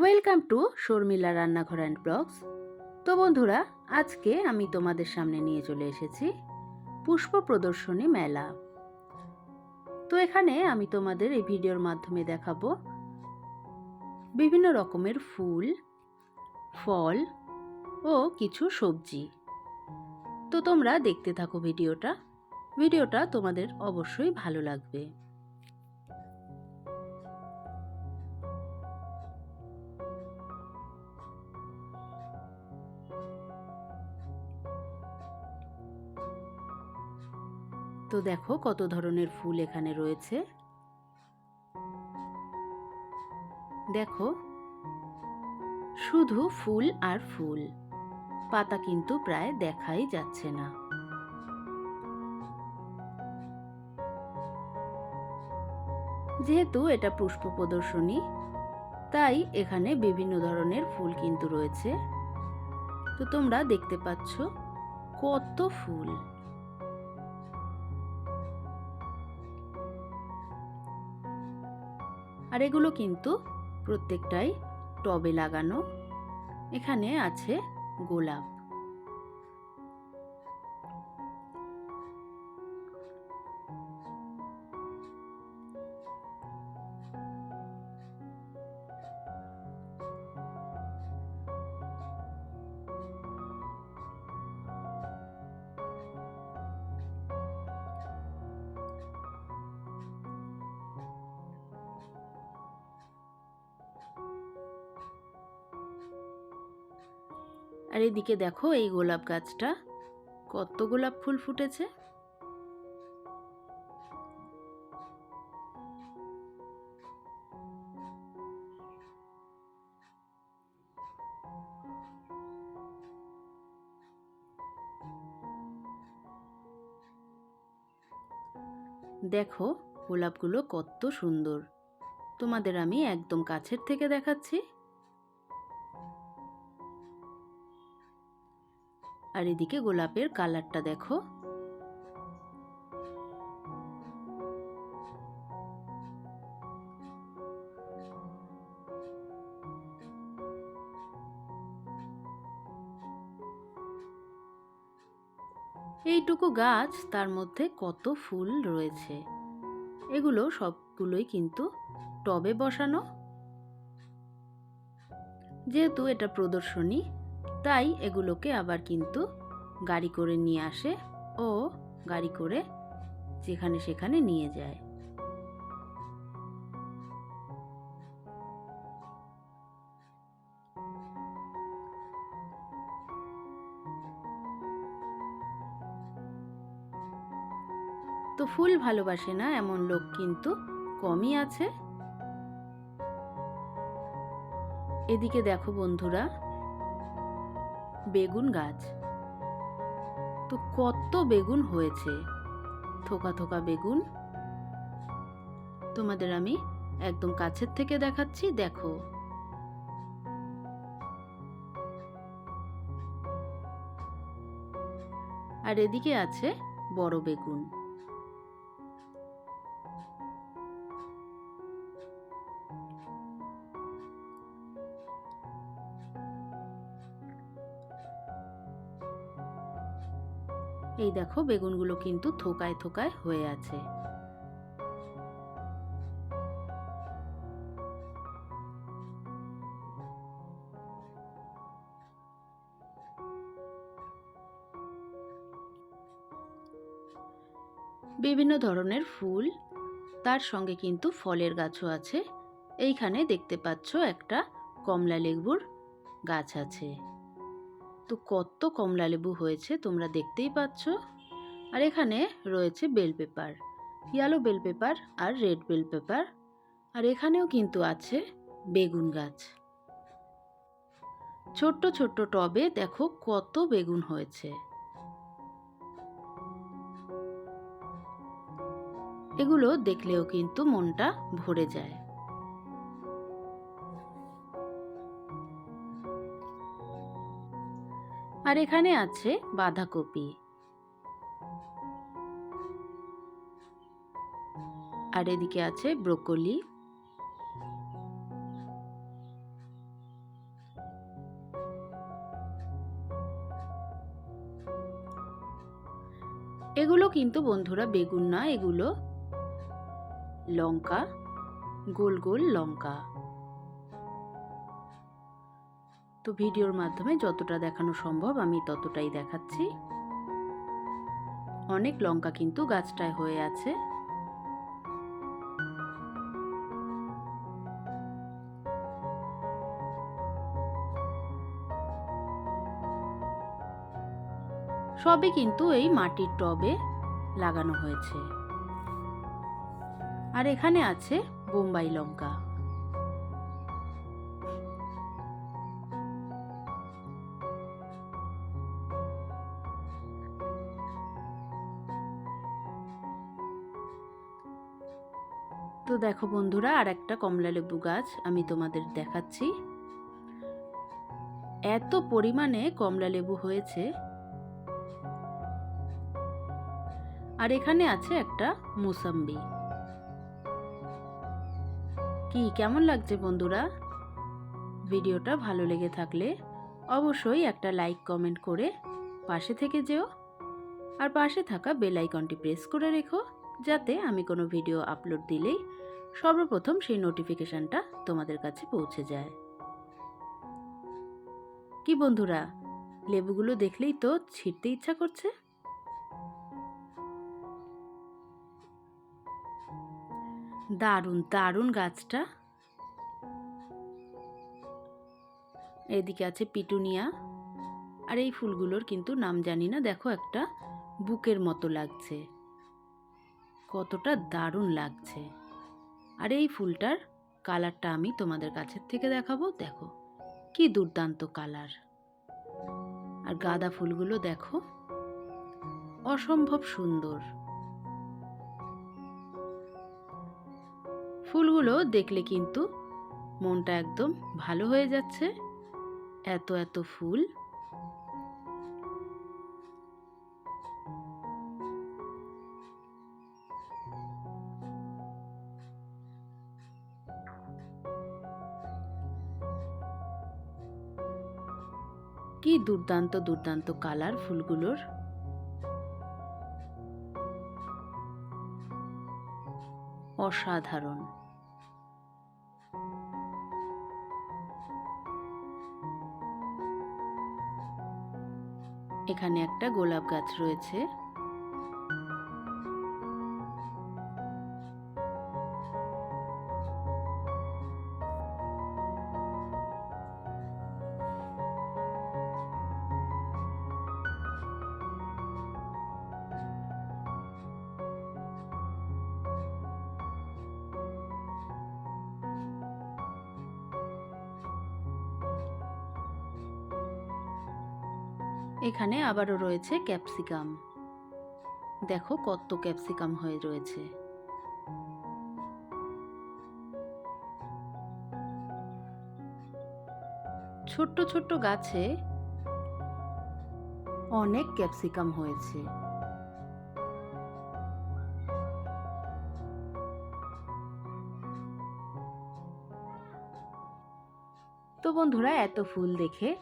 Welcome to Sharmila রান্নাঘর and blogs তো বন্ধুরা, আজকে আমি তোমাদের সামনে নিয়ে চলে এসেছি পুষ্প প্রদর্শনী মেলা। তো এখানে আমি তোমাদের এই ভিডিওর মাধ্যমে দেখাবো বিভিন্ন রকমের ফুল, ফল ও কিছু সবজি। তো তোমরা দেখতে থাকো ভিডিওটা। ভিডিওটা তোমাদের অবশ্যই ভালো লাগবে। তো দেখো কত ধরনের ফুল এখানে রয়েছে। দেখো, শুধু ফুল আর ফুল, পাতা কিন্তু প্রায় দেখাই যাচ্ছে না। যেহেতু এটা পুষ্প প্রদর্শনী, তাই এখানে বিভিন্ন ধরনের ফুল কিন্তু রয়েছে। তো তোমরা দেখতে পাচ্ছ কত ফুল। আর এগুলো কিন্তু প্রত্যেকটাই টবে লাগানো। এখানে আছে গোলাপ। আর এদিকে দেখো এই গোলাপ গাছটা, কত গোলাপ ফুল ফুটেছে। দেখো গোলাপগুলো কত সুন্দর। তোমাদের আমি একদম কাছের থেকে দেখাচ্ছি। আর এদিকে গোলাপের কালারটা দেখো। এইটুকু গাছ, তার মধ্যে কত ফুল রয়েছে। এগুলো সবগুলোই কিন্তু টবে বসানো। যেহেতু এটা প্রদর্শনী তাই এগুলোকে আবার কিন্তু গাড়ি করে নিয়ে আসে ও গাড়ি করে যেখানে সেখানে নিয়ে যায়। তো ফুল ভালোবাসে না এমন লোক কিন্তু কমই আছে। এদিকে দেখো বন্ধুরা বেগুন গাছ। তো কত বেগুন হয়েছে? থোকা থোকা বেগুন। তোমাদের আমি একদম কাছের থেকে দেখাচ্ছি, দেখো। আর এদিকে আছে বড় বেগুন। এই দেখো বেগুনগুলো কিন্তু থোকায় থোকায় হয়ে আছে। বিভিন্ন ধরনের ফুল, তার সঙ্গে কিন্তু ফলের গাছও আছে। এইখানে দেখতে পাচ্ছ একটা কমলা লেবুর গাছ আছে। তো কত কমলা লেবু হয়েছে তোমরা দেখতেই পাচ্ছ। আর এখানে রয়েছে bell pepper, yellow bell pepper আর রেড বেল পেপার। আর এখানেও কিন্তু আছে বেগুন গাছ। ছোট্ট ছোট্ট টবে দেখো কত বেগুন হয়েছে। এগুলো দেখলেও কিন্তু মনটা ভরে যায়। আর এখানে আছে বাঁধাকপি। আর এদিকে আছে ব্রোকলি। এগুলো কিন্তু বন্ধুরা বেগুন না, এগুলো লঙ্কা, গোল গোল লঙ্কা। তো ভিডিওর মাধ্যমে যতটা দেখানো সম্ভব আমি ততটাই দেখাচ্ছি। অনেক লঙ্কা কিন্তু গাছটায় হয়ে আছে। সবই কিন্তু এই মাটির টবে লাগানো হয়েছে। আর এখানে আছে বোম্বাই লঙ্কা। তো দেখো বন্ধুরা আর একটা কমলা লেবু গাছ আমি তোমাদের দেখাচ্ছি। এত পরিমাণে কমলা লেবু হয়েছে। আর এখানে আছে একটা মুসাম্বি। কি, কেমন লাগছে বন্ধুরা? ভিডিওটা ভালো লেগে থাকলে অবশ্যই একটা লাইক, কমেন্ট করে পাশে থেকে যেও। আর পাশে থাকা বেল আইকনটি প্রেস করে রেখো। যাতে আমি কোনো ভিডিও আপলোড দিলেই সর্বপ্রথম সেই নোটিফিকেশানটা তোমাদের কাছে পৌঁছে যায়। কি বন্ধুরা, লেবুগুলো দেখলেই তো ছিঁড়তে ইচ্ছা করছে। দারুণ দারুণ গাছটা। এদিকে আছে পিটুনিয়া। আর এই ফুলগুলোর কিন্তু নাম জানি না, দেখো একটা বুকের মতো লাগছে। কতটা দারুণ লাগছে। আর এই ফুলটার কালারটা আমি তোমাদের কাছের থেকে দেখাবো, দেখো, কি দুর্দান্ত কালার। আর গাঁদা ফুলগুলো দেখো, অসম্ভব সুন্দর। ফুলগুলো দেখলে কিন্তু মনটা একদম ভালো হয়ে যাচ্ছে। এত এত ফুল। কি দুর্দান্ত দুর্দান্ত কালার ফুলগুলোর? অসাধারণ। এখানে একটা গোলাপ গাছ রয়েছে। এখানে আবারও রয়েছে ক্যাপসিকাম। দেখো কত ক্যাপসিকাম হয়ে রয়েছে। ছোট্ট ছোট্ট গাছে অনেক ক্যাপসিকাম হয়েছে। তো বন্ধুরা, এত ফুল দেখে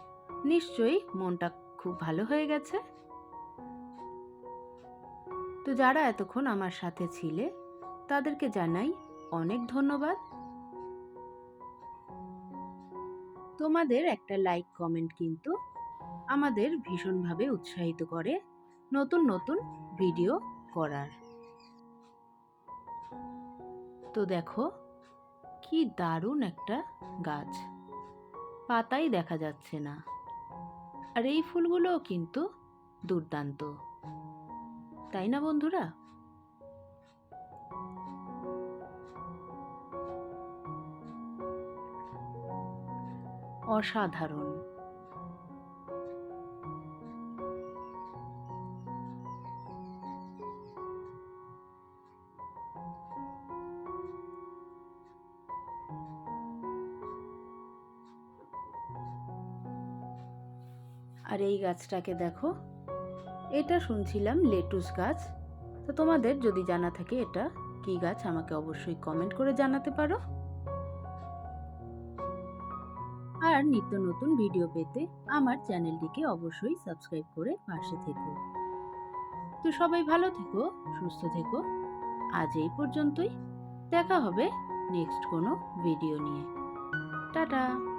নিশ্চয়ই মনটা খুব ভালো হয়ে গেছে। তো যারা এতক্ষণ আমার সাথে ছিলে, তাদেরকে জানাই অনেক ধন্যবাদ। তোমাদের একটা লাইক, কমেন্ট কিন্তু আমাদের ভীষণভাবে উৎসাহিত করে নতুন নতুন ভিডিও করার। তো দেখো, কি দারুণ একটা গাছ। পাতাই দেখা যাচ্ছে না। আর এই ফুলগুলোও কিন্তু দুর্দান্ত। তাই না বন্ধুরা? অসাধারণ। আর এই গাছটাকে দেখো। এটা শুনছিলাম লেটুস গাছ। তো তোমাদের যদি জানা থাকে এটা কি গাছ, আমাকে অবশ্যই কমেন্ট করে জানাতে পারো। আর নিত্য নতুন ভিডিও পেতে আমার চ্যানেলটিকে অবশ্যই সাবস্ক্রাইব করে পাশে থেকো। তো সবাই ভালো থেকো, সুস্থ থেকো। আজ এই পর্যন্তই। দেখা হবে নেক্সট কোনো ভিডিও নিয়ে। টাটা!